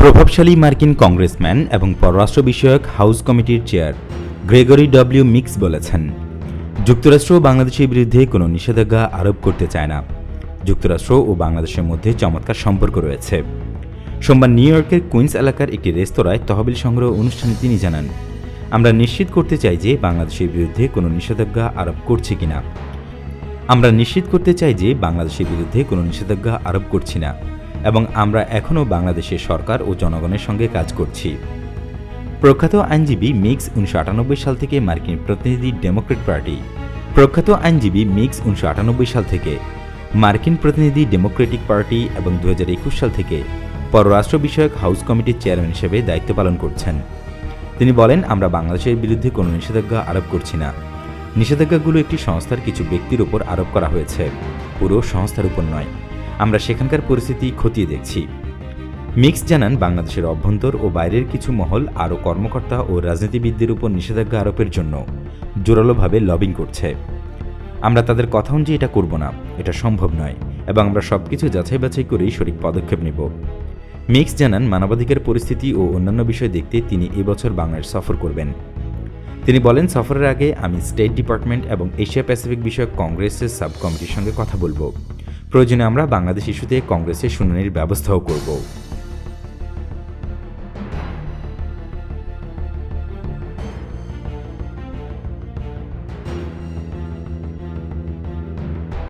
প্রভাবশালী মার্কিন কংগ্রেসম্যান এবং পররাষ্ট্র বিষয়ক হাউস কমিটির চেয়ার গ্রেগরি ডব্লিউ মিক্স বলেছেন, যুক্তরাষ্ট্র বাংলাদেশের বিরুদ্ধে কোনো নিষেধাজ্ঞা আরোপ করতে চায় না। যুক্তরাষ্ট্র ও বাংলাদেশের মধ্যে চমৎকার সম্পর্ক রয়েছে। সোমবার নিউ ইয়র্কের কুইন্স এলাকার একটি রেস্তোরাঁয় তহবিল সংগ্রহ অনুষ্ঠানে তিনি জানান, আমরা নিশ্চিত করতে চাই যে বাংলাদেশের বিরুদ্ধে কোনো নিষেধাজ্ঞা আরোপ করছে কিনা। আমরা নিশ্চিত করতে চাই যে বাংলাদেশের বিরুদ্ধে কোনো নিষেধাজ্ঞা আরোপ করছি না। এবং আমরা এখনও বাংলাদেশের সরকার ও জনগণের সঙ্গে কাজ করছি। প্রখ্যাত আইনজীবী মিক্স উনিশশো আটানব্বই সাল থেকে মার্কিন প্রতিনিধি ডেমোক্রেট পার্টি। প্রখ্যাত আইনজীবী মিক্স উনিশশো আটানব্বই সাল থেকে মার্কিন প্রতিনিধি ডেমোক্রেটিক পার্টি এবং দু হাজার একুশ সাল থেকে পররাষ্ট্র বিষয়ক হাউস কমিটির চেয়ারম্যান হিসেবে দায়িত্ব পালন করছেন। তিনি বলেন, আমরা বাংলাদেশের বিরুদ্ধে কোনো নিষেধাজ্ঞা আরোপ করছি না। নিষেধাজ্ঞাগুলো একটি সংস্থার কিছু ব্যক্তির উপর আরোপ করা হয়েছে। পুরো সংস্থার উপর নয়। আমরা সেখানকার পরিস্থিতি খতিয়ে দেখছি। মিক্স জানান, বাংলাদেশের অভ্যন্তর ও বাইরের কিছু মহল আরও কর্মকর্তা ও রাজনীতিবিদদের উপর নিষেধাজ্ঞা আরোপের জন্য জোরালোভাবে লবিং করছে। আমরা তাদের কথা অনুযায়ী এটা করব না, এটা সম্ভব নয়, এবং আমরা সব কিছু যাচাই বাছাই করেই সঠিক পদক্ষেপ নেব। মিক্স জানান, মানবাধিকার পরিস্থিতি ও অন্যান্য বিষয় দেখতে তিনি এবছর বাংলাদেশ সফর করবেন। তিনি বলেন, সফরের আগে আমি স্টেট ডিপার্টমেন্ট এবং এশিয়া প্যাসিফিক বিষয়ক কংগ্রেসের সাব কমিটির সঙ্গে কথা বলব। প্রয়োজনে আমরা বাংলাদেশ ইস্যুতে কংগ্রেসের শুনানির ব্যবস্থাও করব।